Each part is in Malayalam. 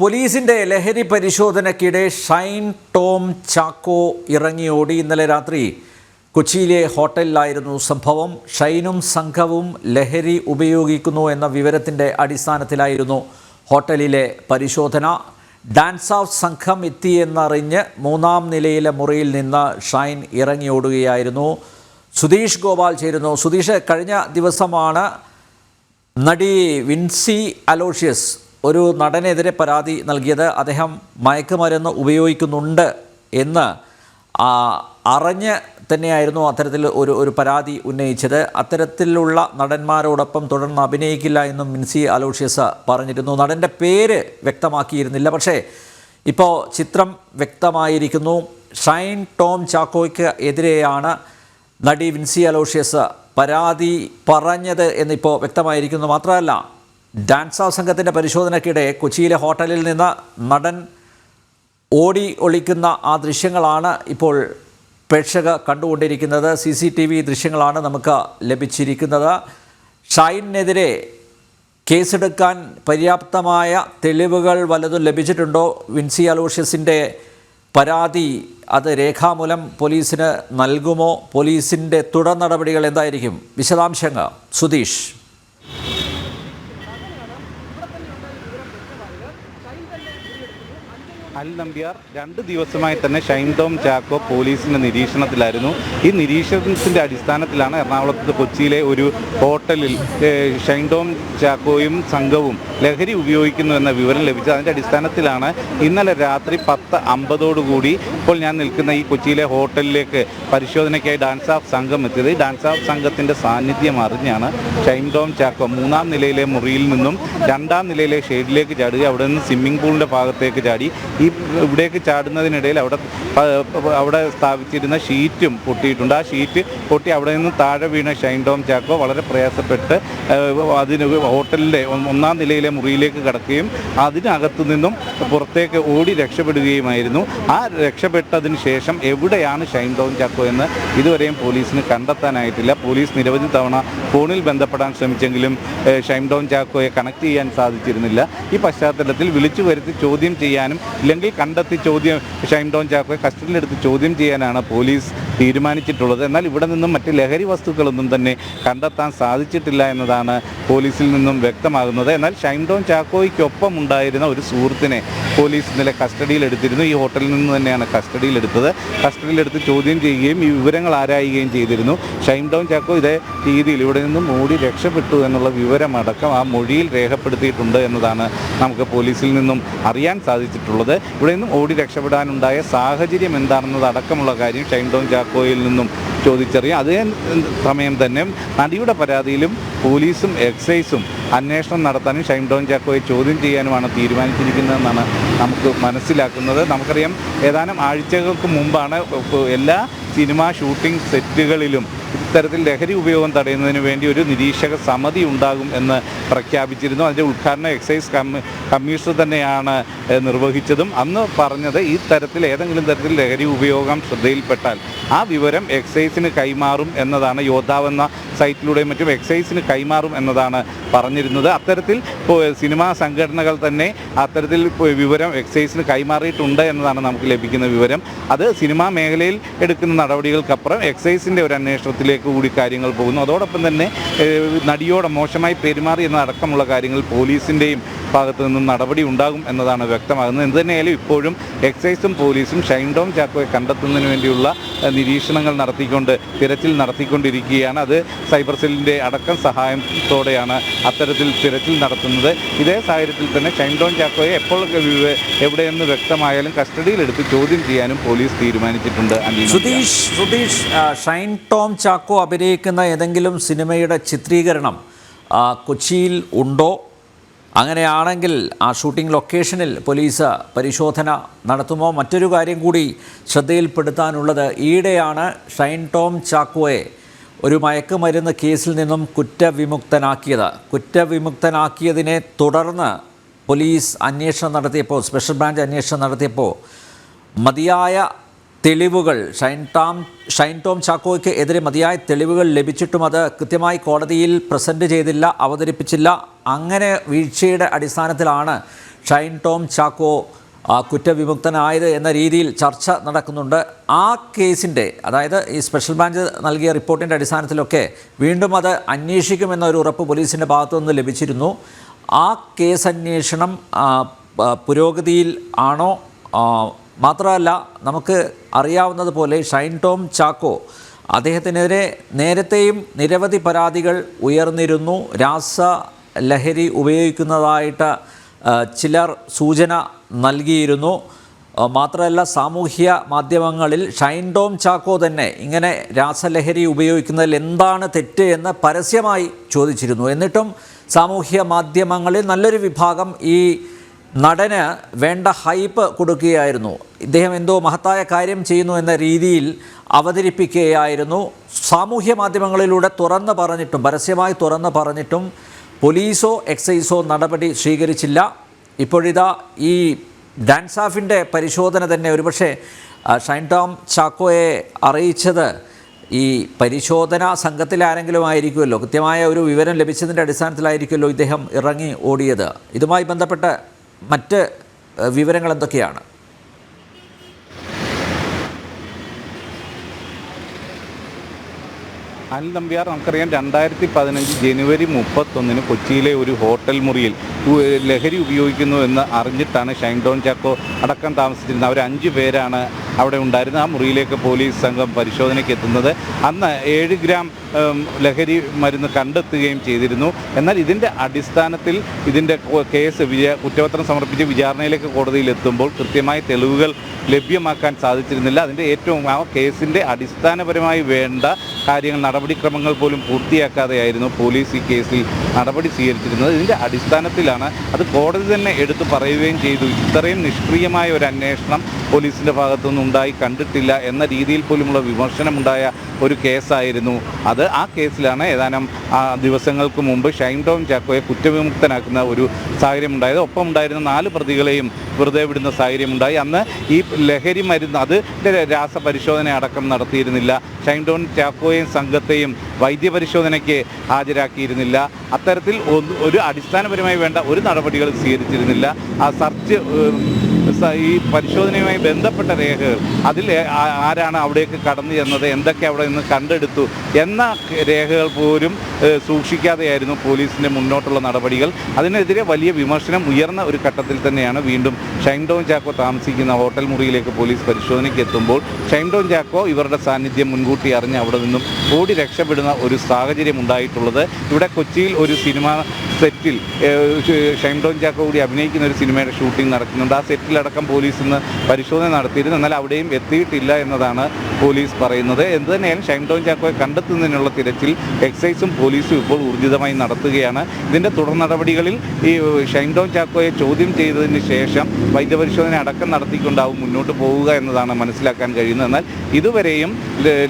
പോലീസിന്റെ ലഹരി പരിശോധനയ്ക്കിടെ ഷൈൻ ടോം ചാക്കോ ഇറങ്ങിയോടി ഇന്നലെ രാത്രി കൊച്ചിയിലെ ഹോട്ടലിലായിരുന്നു സംഭവം. ഷൈനും സംഘവും ലഹരി ഉപയോഗിക്കുന്നു എന്ന വിവരത്തിന്റെ അടിസ്ഥാനത്തിലായിരുന്നു ഹോട്ടലിലെ പരിശോധന. ഡാൻസ് ഓഫ് സംഘം എത്തിയെന്നറിഞ്ഞ് മൂന്നാം നിലയിലെ മുറിയിൽ നിന്ന് ഷൈൻ ഇറങ്ങിയോടുകയായിരുന്നു സുധീഷ് ഗോപാൽ ചേരുന്നു. സുധീഷ് കഴിഞ്ഞ ദിവസമാണ് നടി വിൻസി അലോഷ്യസ് ഒരു നടനെതിരെ പരാതി നൽകിയത് അദ്ദേഹം മയക്കുമരുന്ന് ഉപയോഗിക്കുന്നുണ്ട് എന്ന് അറിഞ്ഞ് തന്നെയായിരുന്നു അത്തരത്തിൽ ഒരു ഒരു പരാതി ഉന്നയിച്ചത്. അത്തരത്തിലുള്ള നടന്മാരോടൊപ്പം തുടർന്ന് അഭിനയിക്കില്ല എന്നും മിൻസി അലോഷ്യസ് പറഞ്ഞിരുന്നു. നടന്റെ പേര് വ്യക്തമാക്കിയിരുന്നില്ല. പക്ഷേ ഇപ്പോൾ ചിത്രം വ്യക്തമായിരിക്കുന്നു. ഷൈൻ ടോം ചാക്കോയ്ക്ക് എതിരെയാണ് നടി വിൻസി അലോഷ്യസ് പരാതി പറഞ്ഞത് എന്നിപ്പോൾ വ്യക്തമായിരിക്കുന്നു. മാത്രമല്ല ഡാൻസ് ഓഫ് സംഘത്തിന്റെ പരിശോധനയ്ക്കിടെ കൊച്ചിയിലെ ഹോട്ടലിൽ നിന്ന് നടൻ ഓടി ഒളിക്കുന്ന ആ ദൃശ്യങ്ങളാണ് ഇപ്പോൾ പ്രേക്ഷക കണ്ടുകൊണ്ടിരിക്കുന്നത്. സി സി ടി വി ദൃശ്യങ്ങളാണ് നമുക്ക് ലഭിച്ചിരിക്കുന്നത്. ഷൈനെതിരെ കേസെടുക്കാൻ പര്യാപ്തമായ തെളിവുകൾ വല്ലതും ലഭിച്ചിട്ടുണ്ടോ? വിൻസി അലോഷ്യസിന്റെ പരാതി അത് രേഖാമൂലം പോലീസിന് നൽകുമോ? പോലീസിന്റെ തുടർ നടപടികൾ എന്തായിരിക്കും? വിശദാംശങ്ങൾ സുധീഷ്. അൽ നമ്പ്യാർ രണ്ട് ദിവസമായി തന്നെ ഷൈൻതോം ചാക്കോ പോലീസിന്റെ നിരീക്ഷണത്തിലായിരുന്നു. ഈ നിരീക്ഷണത്തിന്റെ അടിസ്ഥാനത്തിലാണ് എറണാകുളത്ത് കൊച്ചിയിലെ ഒരു ഹോട്ടലിൽ ഷൈൻതോം ചാക്കോയും സംഘവും ലഹരി ഉപയോഗിക്കുന്നു എന്ന വിവരം ലഭിച്ചത്. അതിന്റെ അടിസ്ഥാനത്തിലാണ് ഇന്നലെ രാത്രി പത്ത് അമ്പതോടുകൂടി ഇപ്പോൾ ഞാൻ നിൽക്കുന്ന ഈ കൊച്ചിയിലെ ഹോട്ടലിലേക്ക് പരിശോധനയ്ക്കായി ഡാൻസ് ഓഫ് സംഘം എത്തിയത്. ഈ ഡാൻസ് ഓഫ് സംഘത്തിന്റെ സാന്നിധ്യം അറിഞ്ഞാണ് ഷൈൻതോം ചാക്കോ മൂന്നാം നിലയിലെ മുറിയിൽ നിന്നും രണ്ടാം നിലയിലെ ഷെയ്ഡിലേക്ക് ചാടുക. അവിടെ നിന്ന് സ്വിമ്മിംഗ് പൂളിന്റെ ഭാഗത്തേക്ക് ചാടി. ഇവിടേക്ക് ചാടുന്നതിനിടയിൽ അവിടെ അവിടെ സ്ഥാപിച്ചിരുന്ന ഷീറ്റും പൊട്ടിയിട്ടുണ്ട്. ആ ഷീറ്റ് പൊട്ടി അവിടെ നിന്ന് താഴെ വീണ ഷൈൻ ടോം ചാക്കോ വളരെ പ്രയാസപ്പെട്ട് അതിന് ഹോട്ടലിലെ ഒന്നാം നിലയിലെ മുറിയിലേക്ക് കടക്കുകയും അതിനകത്തു നിന്നും പുറത്തേക്ക് ഓടി രക്ഷപ്പെടുകയുമായിരുന്നു. ആ രക്ഷപ്പെട്ടതിന് ശേഷം എവിടെയാണ് ഷൈൻ ടോം ചാക്കോ എന്ന് ഇതുവരെയും പോലീസിന് കണ്ടെത്താനായിട്ടില്ല. പോലീസ് നിരവധി തവണ ഫോണിൽ ബന്ധപ്പെടാൻ ശ്രമിച്ചെങ്കിലും ഷൈൻ ടോം ചാക്കോയെ കണക്ട് ചെയ്യാൻ സാധിച്ചിരുന്നില്ല. ഈ പശ്ചാത്തലത്തിൽ വിളിച്ചു വരുത്തി ചോദ്യം ചെയ്യാനും ഇല്ലെങ്കിൽ കണ്ടെത്തി ചോദ്യം ഷൈൻ ടോം ചാക്കോയെ കസ്റ്റഡിയിലെടുത്ത് ചോദ്യം ചെയ്യാനാണ് പോലീസ് തീരുമാനിച്ചിട്ടുള്ളത്. എന്നാൽ ഇവിടെ നിന്നും മറ്റ് ലഹരി വസ്തുക്കളൊന്നും തന്നെ കണ്ടെത്താൻ സാധിച്ചിട്ടില്ല എന്നതാണ് പോലീസിൽ നിന്നും വ്യക്തമാകുന്നത്. എന്നാൽ ഷൈൻഡോൺ ചാക്കോയ്ക്കൊപ്പം ഉണ്ടായിരുന്ന ഒരു സുഹൃത്തിനെ പോലീസ് ഇന്നലെ കസ്റ്റഡിയിലെടുത്തിരുന്നു. ഈ ഹോട്ടലിൽ നിന്ന് തന്നെയാണ് കസ്റ്റഡിയിലെടുത്തത്. കസ്റ്റഡിയിലെടുത്ത് ചോദ്യം ചെയ്യുകയും ഈ വിവരങ്ങൾ ആരായുകയും ചെയ്തിരുന്നു. ഷൈൻഡോൺ ചാക്കോ ഇതേ രീതിയിൽ ഇവിടെ നിന്നും ഓടി രക്ഷപ്പെട്ടു എന്നുള്ള വിവരമടക്കം ആ മൊഴിയിൽ രേഖപ്പെടുത്തിയിട്ടുണ്ട് എന്നതാണ് നമുക്ക് പോലീസിൽ നിന്നും അറിയാൻ സാധിച്ചിട്ടുള്ളത്. ഇവിടെ നിന്നും ഓടി രക്ഷപ്പെടാനുണ്ടായ സാഹചര്യം എന്താണെന്നത് അടക്കമുള്ള കാര്യം ഷൈൻ ടോം ചാക്കോയിൽ നിന്നും ചോദിച്ചറിയാം. അതേ സമയം തന്നെ നടിയുടെ പരാതിയിലും പോലീസും എക്സൈസും അന്വേഷണം നടത്താനും ഷൈൻ ടോം ചാക്കോയെ ചോദ്യം ചെയ്യാനുമാണ് തീരുമാനിച്ചിരിക്കുന്നതെന്നാണ് നമുക്ക് മനസ്സിലാക്കുന്നത്. നമുക്കറിയാം ഏതാനും ആഴ്ചകൾക്ക് മുമ്പാണ് എല്ലാ സിനിമ ഷൂട്ടിംഗ് സെറ്റുകളിലും ഇത്തരത്തിൽ ലഹരി ഉപയോഗം തടയുന്നതിന് വേണ്ടി ഒരു നിരീക്ഷക സമിതി ഉണ്ടാകും എന്ന് പ്രഖ്യാപിച്ചിരുന്നു. അതിന്റെ ഉദ്ഘാടനം എക്സൈസ് കമ്മ കമ്മീഷണർ തന്നെയാണ് നിർവഹിച്ചതും. അന്ന് പറഞ്ഞത് ഈ തരത്തിൽ ഏതെങ്കിലും തരത്തിൽ ലഹരി ഉപയോഗം ശ്രദ്ധയിൽപ്പെട്ടാൽ ആ വിവരം എക്സൈസിന് കൈമാറും എന്നതാണ് യോദ്ധാവ് എന്ന സൈറ്റിലൂടെയും മറ്റും എക്സൈസിന് കൈമാറും എന്നതാണ് പറഞ്ഞിരുന്നത്. അത്തരത്തിൽ സിനിമാ സംഘടനകൾ തന്നെ അത്തരത്തിൽ വിവരം എക്സൈസിന് കൈമാറിയിട്ടുണ്ട് എന്നതാണ് നമുക്ക് ലഭിക്കുന്ന വിവരം. അത് സിനിമാ മേഖലയിൽ എടുക്കുന്ന നടപടികൾക്കപ്പുറം എക്സൈസിന്റെ ഒരു അന്വേഷണത്തിലേക്ക് കൂടി കാര്യങ്ങൾ പോകുന്നു. അതോടൊപ്പം തന്നെ നടിയോട് മോശമായി പെരുമാറി എന്നതടക്കമുള്ള കാര്യങ്ങൾ പോലീസിന്റെയും ഭാഗത്തു നിന്നും നടപടി ഉണ്ടാകും എന്നതാണ് വ്യക്തമാകുന്നത്. എന്ത് തന്നെയായാലും ഇപ്പോഴും എക്സൈസും പോലീസും ഷൈൻ ഡോം ചാക്കോയെ കണ്ടെത്തുന്നതിന് വേണ്ടിയുള്ള നിരീക്ഷണങ്ങൾ നടത്തിക്കൊണ്ട് തിരച്ചിൽ നടത്തിക്കൊണ്ടിരിക്കുകയാണ്. അത് സൈബർ സെല്ലിന്റെ അടക്കം സഹായത്തോടെയാണ് അത്തരത്തിൽ തിരച്ചിൽ നടത്തുന്നത്. ഇതേ സാഹചര്യത്തിൽ തന്നെ ഷൈൻ ടോം ചാക്കോയെ എപ്പോൾ എവിടെയെന്ന് വ്യക്തമായാലും കസ്റ്റഡിയിലെടുത്ത് ചോദ്യം ചെയ്യാനും പോലീസ് തീരുമാനിച്ചിട്ടുണ്ട് സുധീഷ് സുധീഷ് ഷൈൻ ടോം ചാക്കോ അഭിനയിക്കുന്ന ഏതെങ്കിലും സിനിമയുടെ ചിത്രീകരണം കൊച്ചിയിൽ ഉണ്ടോ? അങ്ങനെയാണെങ്കിൽ ആ ഷൂട്ടിംഗ് ലൊക്കേഷനിൽ പോലീസ് പരിശോധന നടത്തുമോ? മറ്റൊരു കാര്യം കൂടി ശ്രദ്ധയിൽപ്പെടുത്താനുള്ളത് ഈയിടെയാണ് ഷൈൻ ടോം ചാക്കോയെ ഒരു മയക്കുമരുന്ന് കേസിൽ നിന്നും കുറ്റവിമുക്തനാക്കിയത്. കുറ്റവിമുക്തനാക്കിയതിനെ തുടർന്ന് പോലീസ് അന്വേഷണം നടത്തിയപ്പോൾ സ്പെഷ്യൽ ബ്രാഞ്ച് അന്വേഷണം നടത്തിയപ്പോൾ മതിയായ തെളിവുകൾ. ഷൈൻ ടോം ഷൈൻ ടോം ചാക്കോയ്ക്ക് എതിരെ മതിയായ തെളിവുകൾ ലഭിച്ചിട്ടും അത് കൃത്യമായി കോടതിയിൽ പ്രസന്റ് ചെയ്തില്ല അവതരിപ്പിച്ചില്ല. അങ്ങനെ വീഴ്ചയുടെ അടിസ്ഥാനത്തിലാണ് ഷൈൻ ടോം ചാക്കോ കുറ്റവിമുക്തനായത് എന്ന രീതിയിൽ ചർച്ച നടക്കുന്നുണ്ട്. ആ കേസിന്റെ അതായത് ഈ സ്പെഷ്യൽ ബ്രാഞ്ച് നൽകിയ റിപ്പോർട്ടിന്റെ അടിസ്ഥാനത്തിലൊക്കെ വീണ്ടും അത് അന്വേഷിക്കുമെന്ന ഒരു ഉറപ്പ് പോലീസിന്റെ ഭാഗത്തുനിന്ന് ലഭിച്ചിരുന്നു. ആ കേസ് അന്വേഷണം പുരോഗതിയിൽ ആണോ മാത്രമല്ല നമുക്ക് അറിയാവുന്നത് പോലെ ഷൈൻ ടോം ചാക്കോ അദ്ദേഹത്തിനെതിരെ നേരത്തെയും നിരവധി പരാതികൾ ഉയർന്നിരുന്നു. രാസ ലഹരി ഉപയോഗിക്കുന്നതായിട്ട് ചിലർ സൂചന നൽകിയിരുന്നു. മാത്രമല്ല സാമൂഹ്യ മാധ്യമങ്ങളിൽ ഷൈൻ ടോം ചാക്കോ തന്നെ ഇങ്ങനെ രാസലഹരി ഉപയോഗിക്കുന്നതിൽ എന്താണ് തെറ്റ് എന്ന് പരസ്യമായി ചോദിച്ചിരുന്നു. എന്നിട്ടും സാമൂഹ്യ മാധ്യമങ്ങളിൽ നല്ലൊരു വിഭാഗം ഈ നടന് വേണ്ട ഹൈപ്പ് കൊടുക്കുകയായിരുന്നു. ഇദ്ദേഹം എന്തോ മഹത്തായ കാര്യം ചെയ്യുന്നു എന്ന രീതിയിൽ അവതരിപ്പിക്കുകയായിരുന്നു. സാമൂഹ്യ മാധ്യമങ്ങളിലൂടെ തുറന്ന് പറഞ്ഞിട്ടും പരസ്യമായി തുറന്ന് പറഞ്ഞിട്ടും പോലീസോ എക്സൈസോ നടപടി സ്വീകരിച്ചില്ല. ഇപ്പോഴിതാ ഈ ഡാൻസ് ഡാൻസാഫിന്റെ പരിശോധന തന്നെ ഒരുപക്ഷെ ഷൈൻ ടോം ചാക്കോയെ അറിയിച്ചത് ഈ പരിശോധനാ സംഘത്തിൽ ആരെങ്കിലും ആയിരിക്കുമല്ലോ. കൃത്യമായ ഒരു വിവരം ലഭിച്ചതിന്റെ അടിസ്ഥാനത്തിലായിരിക്കുമല്ലോ ഇദ്ദേഹം ഇറങ്ങി ഓടിയത്. ഇതുമായി ബന്ധപ്പെട്ട് മറ്റ് വിവരങ്ങൾ എന്തൊക്കെയാണ് അനിൽ നമ്പ്യാർ നമുക്കറിയാം രണ്ടായിരത്തി പതിനഞ്ച് ജനുവരി മുപ്പത്തൊന്നിന് കൊച്ചിയിലെ ഒരു ഹോട്ടൽ മുറിയിൽ ലഹരി ഉപയോഗിക്കുന്നു എന്ന് അറിഞ്ഞിട്ടാണ് ഷൈൻ ഡോൺ ചാക്കോ അടക്കം താമസിച്ചിരുന്നത്. അവർ അഞ്ച് പേരാണ് അവിടെ ഉണ്ടായിരുന്നത്. ആ മുറിയിലേക്ക് പോലീസ് സംഘം പരിശോധനയ്ക്ക് എത്തുന്നത്. അന്ന് ഏഴ് ഗ്രാം ലഹരി മരുന്ന് കണ്ടെത്തുകയും ചെയ്തിരുന്നു. എന്നാൽ ഇതിന്റെ അടിസ്ഥാനത്തിൽ ഇതിന്റെ കേസ് കുറ്റപത്രം സമർപ്പിച്ച് വിചാരണയിലേക്ക് കോടതിയിൽ എത്തുമ്പോൾ കൃത്യമായ തെളിവുകൾ ലഭ്യമാക്കാൻ സാധിച്ചിരുന്നില്ല. അതിന്റെ ഏറ്റവും ആ കേസിന്റെ അടിസ്ഥാനപരമായി വേണ്ട കാര്യങ്ങൾ നടപടിക്രമങ്ങൾ പോലും പൂർത്തിയാക്കാതെയായിരുന്നു പോലീസ് ഈ കേസിൽ നടപടി സ്വീകരിച്ചിരുന്നത്. ഇതിന്റെ അടിസ്ഥാനത്തിലാണ് അത് കോടതി തന്നെ എടുത്തു പറയുകയും ചെയ്തു. ഇത്രയും നിഷ്ക്രിയമായ ഒരു അന്വേഷണം പോലീസിന്റെ ഭാഗത്തുനിന്ന് ഉണ്ടായി കണ്ടിട്ടില്ല എന്ന രീതിയിൽ പോലുമുള്ള വിമർശനമുണ്ടായ ഒരു കേസായിരുന്നു അത്. ആ കേസിലാണ് ഏതാനും ദിവസങ്ങൾക്ക് മുമ്പ് ഷൈൻ ടോം ചാക്കോയെ കുറ്റവിമുക്തനാക്കുന്ന ഒരു സാഹചര്യം ഉണ്ടായത് ഒപ്പം ഉണ്ടായിരുന്ന നാല് പ്രതികളെയും വെറുതെ വിടുന്ന സാഹചര്യം ഉണ്ടായി അന്ന് ഈ ലഹരി മരുന്ന് അത് രാസപരിശോധന അടക്കം നടത്തിയിരുന്നില്ല. ഷൈൻ ടോം ചാക്കോയെയും സംഘത്തെയും വൈദ്യപരിശോധനയ്ക്ക് ഹാജരാക്കിയിരുന്നില്ല. അത്തരത്തിൽ ഒരു അടിസ്ഥാനപരമായി വേണ്ട ഒരു നടപടികൾ സ്വീകരിച്ചിരുന്നില്ല. ആ സെർച്ച് ഈ പരിശോധനയുമായി ബന്ധപ്പെട്ട രേഖകൾ. അതിൽ ആരാണ് അവിടേക്ക് കടന്നു ചെന്നത്? എന്തൊക്കെ അവിടെ നിന്ന് കണ്ടെടുത്തു? എന്ന രേഖകൾ പോലും സൂക്ഷിക്കാതെയായിരുന്നു പോലീസിന്റെ മുന്നോട്ടുള്ള നടപടികൾ. അതിനെതിരെ വലിയ വിമർശനം ഉയർന്ന ഒരു ഘട്ടത്തിൽ തന്നെയാണ് വീണ്ടും ഷൈൻ ടോൺ ചാക്കോ താമസിക്കുന്ന ഹോട്ടൽ മുറിയിലേക്ക് പോലീസ് പരിശോധനയ്ക്ക് എത്തുമ്പോൾ ഷൈൻ ടോൺ ചാക്കോ ഇവരുടെ സാന്നിധ്യം മുൻകൂട്ടി അറിഞ്ഞ് അവിടെ നിന്നും ഓടി രക്ഷപ്പെടുന്ന ഒരു സാഹചര്യം ഉണ്ടായിട്ടുള്ളത് ഇവിടെ കൊച്ചിയിൽ ഒരു സിനിമ സെറ്റിൽ ഏഹ്, ഷ- ഷൈൻ ചാക്കോ കൂടി അഭിനയിക്കുന്ന ഒരു സിനിമയുടെ ഷൂട്ടിംഗ് നടക്കുന്നുണ്ട്. ആ സെറ്റിലടക്കം പോലീസ് ഇന്ന് പരിശോധന നടത്തിയിരുന്നു. എന്നാൽ അവിടെയും എത്തിയിട്ടില്ല എന്നതാണ് പോലീസ് പറയുന്നത്. എന്ത് തന്നെയാലും ഷൈൻ ടോൺ ചാക്കോയെ കണ്ടെത്തുന്നതിനുള്ള തിരച്ചിൽ എക്സൈസും പോലീസും ഇപ്പോൾ ഊർജിതമായി നടത്തുകയാണ്. ഇതിന്റെ തുടർ നടപടികളിൽ ഈ ഷൈൻ ടോൺ ചാക്കോയെ ചോദ്യം ചെയ്തതിന് ശേഷം വൈദ്യപരിശോധന അടക്കം നടത്തിക്കൊണ്ടാവും മുന്നോട്ട് പോവുക എന്നതാണ് മനസ്സിലാക്കാൻ കഴിയുന്നത്. എന്നാൽ ഇതുവരെയും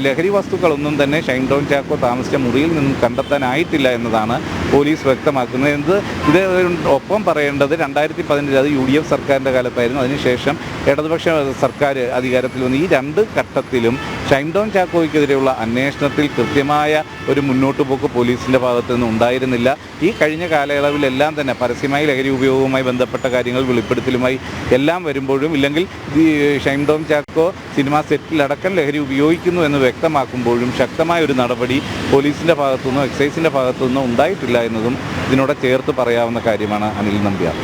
ലഹരി വസ്തുക്കളൊന്നും തന്നെ ഷൈൻ ടോൺ ചാക്കോ താമസിച്ച മുറിയിൽ നിന്നും കണ്ടെത്താനായിട്ടില്ല എന്നതാണ് പോലീസ് വ്യക്തമാക്കുന്നത്. എന്ത് ഇത് ഒപ്പം പറയേണ്ടത് രണ്ടായിരത്തി പതിനഞ്ചിൽ അത് യു ഡി എഫ് സർക്കാരിന്റെ കാലത്തായിരുന്നു. അതിനുശേഷം ഇടതുപക്ഷ സർക്കാർ അധികാരത്തിൽ വന്ന് ഈ രണ്ട് ഘട്ടത്തിലും ഷൈൻ ടോൺ ചാക്കോയ്ക്കെതിരെയുള്ള അന്വേഷണത്തിൽ കൃത്യമായ ഒരു മുന്നോട്ട് പോക്ക് പോലീസിന്റെ ഭാഗത്തു നിന്ന് ഉണ്ടായിരുന്നില്ല. ഈ കഴിഞ്ഞ കാലയളവിലെല്ലാം തന്നെ പരസ്യമായി ലഹരി ഉപയോഗവുമായി ബന്ധപ്പെട്ട കാര്യങ്ങൾ വെളിപ്പെടുത്തലുമായി എല്ലാം വരുമ്പോഴും ഇല്ലെങ്കിൽ ടോം ചാക്കോ സിനിമാ സെറ്റിലടക്കം ലഹരി ഉപയോഗിക്കുന്നു എന്ന് വ്യക്തമാക്കുമ്പോഴും ശക്തമായ ഒരു നടപടി പോലീസിന്റെ ഭാഗത്തുനിന്നോ എക്സൈസിന്റെ ഭാഗത്തുനിന്നോ ഉണ്ടായിട്ടില്ല എന്നതും ഇതിനോട് ചേർത്ത് പറയാവുന്ന കാര്യമാണ് അനിൽ നമ്പ്യാർ.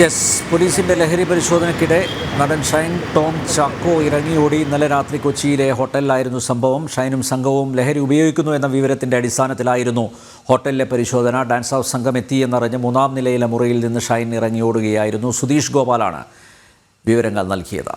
യെസ് പോലീസിന്റെ ലഹരി പരിശോധനയ്ക്കിടെ നടൻ ഷൈൻ ടോം ചാക്കോ ഇറങ്ങിയോടി. ഇന്നലെ രാത്രി കൊച്ചിയിലെ ഹോട്ടലിലായിരുന്നു സംഭവം. ഷൈനും സംഘവും ലഹരി ഉപയോഗിക്കുന്നു എന്ന വിവരത്തിന്റെ അടിസ്ഥാനത്തിലായിരുന്നു ഹോട്ടലിലെ പരിശോധന. ഡാൻസ് ഹൗസ് സംഘം എത്തിയെന്നറിഞ്ഞ് മൂന്നാം നിലയിലെ മുറിയിൽ നിന്ന് ഷൈൻ ഇറങ്ങിയോടുകയായിരുന്നു സുധീഷ് ഗോപാലാണ് വിവരങ്ങൾ നൽകിയത്.